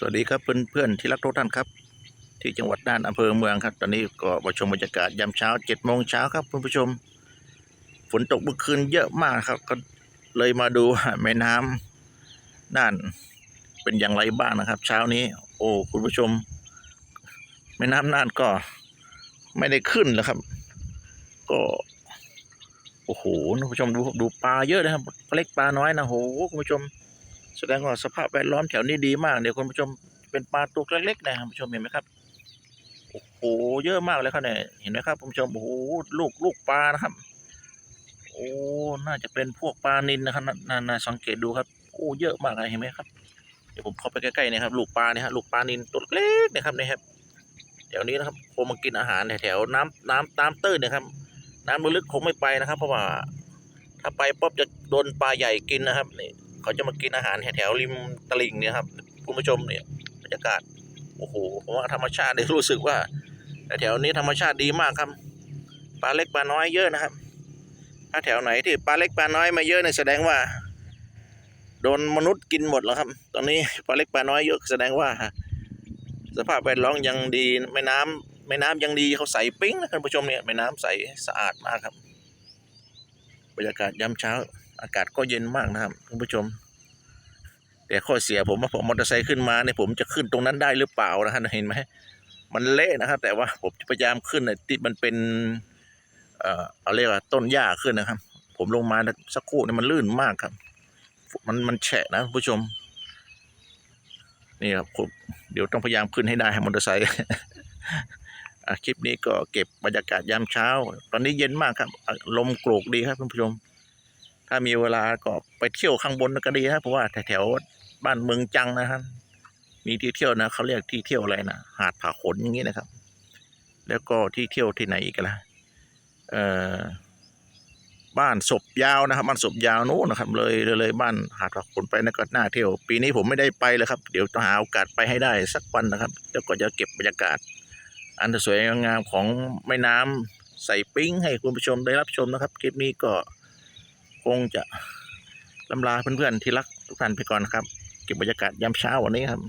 สวัสดีครับเพื่อนๆที่รักทุกท่านครับ ที่จังหวัดน่านอำเภอเมืองครับ ตอนนี้ก็มาชมบรรยากาศยามเช้าเจ็ดโมงเช้าครับคุณผู้ชม ฝนตกเมื่อคืนเยอะมากครับ ก็เลยมาดูแม่น้ำน่านเป็นอย่างไรบ้างนะครับ เช้านี้ โอ้คุณผู้ชม แม่น้ำน่านก็ไม่ได้ขึ้นแล้วครับ ก็โอ้โหคุณผู้ชมดูดูปลาเยอะนะครับปลาเล็กปลาน้อยนะโหคุณผู้ชม แสดงว่าสภาพแวดล้อมแถวนี้ดีมากเดี๋ยวคุณผู้ชมเป็นปลาตัวเล็กๆนะคุณผู้ชมเห็นไหมครับโอ้โหเยอะมากเลยครับเนี่ยเห็นไหมครับคุณผู้ชมโอ้โหลูกลูกปลานะครับ โอ้น่าจะเป็นพวกปลานินนะครับน่าสังเกตดูครับโอ้เยอะมากเลยเห็นไหมครับเดี๋ยวผมเข้าไปใกล้ๆนะครับลูกปลาเนี่ยฮะลูกปลานินตัวเล็กๆนะครับนี่ครับแถวนี้นะครับคงมากินอาหารแถวๆน้ำน้ำน้ำตื้นนะครับ น้ำลึกๆคงไม่ไปนะครับ เพราะว่า ถ้าไปป๊บจะโดนปลาใหญ่กินนะครับนี่ เขาจะมากินอาหารแถวๆริมตลิ่งเนี่ยครับคุณผู้ชมเนี่ยบรรยากาศโอ้โหผมว่าธรรมชาติเนี่ยรู้สึกว่าแถวนี้ธรรมชาติดีมากครับปลาเล็กปลาน้อยเยอะนะครับ ถ้าแถวไหนที่ปลาเล็กปลาน้อยมาเยอะเนี่ยแสดงว่า โดนมนุษย์กินหมดแล้วครับ ตอนนี้ปลาเล็กปลาน้อยเยอะแสดงว่า สภาพแวดล้อมยังดีแม่น้ำแม่น้ำยังดีเขาใสปิ้งนะคุณผู้ชมเนี่ยแม่น้ำใสสะอาดมากครับ บรรยากาศยามเช้า อากาศก็เย็นมากนะครับคุณผู้ชม แต่ข้อเสียผมว่าผมมอเตอร์ไซค์ขึ้นมาเนี่ยผมจะขึ้นตรงนั้นได้หรือเปล่านะครับเห็นไหมมันเละนะครับ แต่ว่าผมจะพยายามขึ้นในที่มันเป็น เอ่อเอาเรียกว่าต้นหญ้าขึ้นนะครับ ผมลงมาสักครู่เนี่ยมันลื่นมากครับ มันมันแฉะนะคุณผู้ชม นี่ครับผมเดี๋ยวต้องพยายามขึ้นให้ได้ให้มอเตอร์ไซค์คลิปนี้ก็เก็บบรรยากาศยามเช้า ตอนนี้เย็นมากครับ ลมโกรกดีครับคุณผู้ชม ถ้ามีเวลาก็ไปเที่ยวข้างบนก็ดีครับเพราะว่าแถวๆบ้านเมืองจังนะครับ มีที่เที่ยวนะเขาเรียกที่เที่ยวอะไรนะหาดผาขนอย่างนี้นะครับ แล้วก็ที่เที่ยวที่ไหนอีกล่ะเอ่อบ้านศพยาวนะครับบ้านศพยาวนู้นนะครับ เลยเลยบ้านหาดผาขนไปนั่นก็น่าเที่ยว ปีนี้ผมไม่ได้ไปเลยครับ เดี๋ยวต้องหาโอกาสไปให้ได้สักวันนะครับ แล้วก็จะเก็บบรรยากาศ อันสวยงามของแม่น้ำใส่ปิ้งให้คุณผู้ชมได้รับชมนะครับ คลิปนี้ก็ งจะลำลาเพื่อนๆที่รักทุกท่านไปก่อนนะครับ เก็บบรรยากาศยามเช้าวันนี้ครับ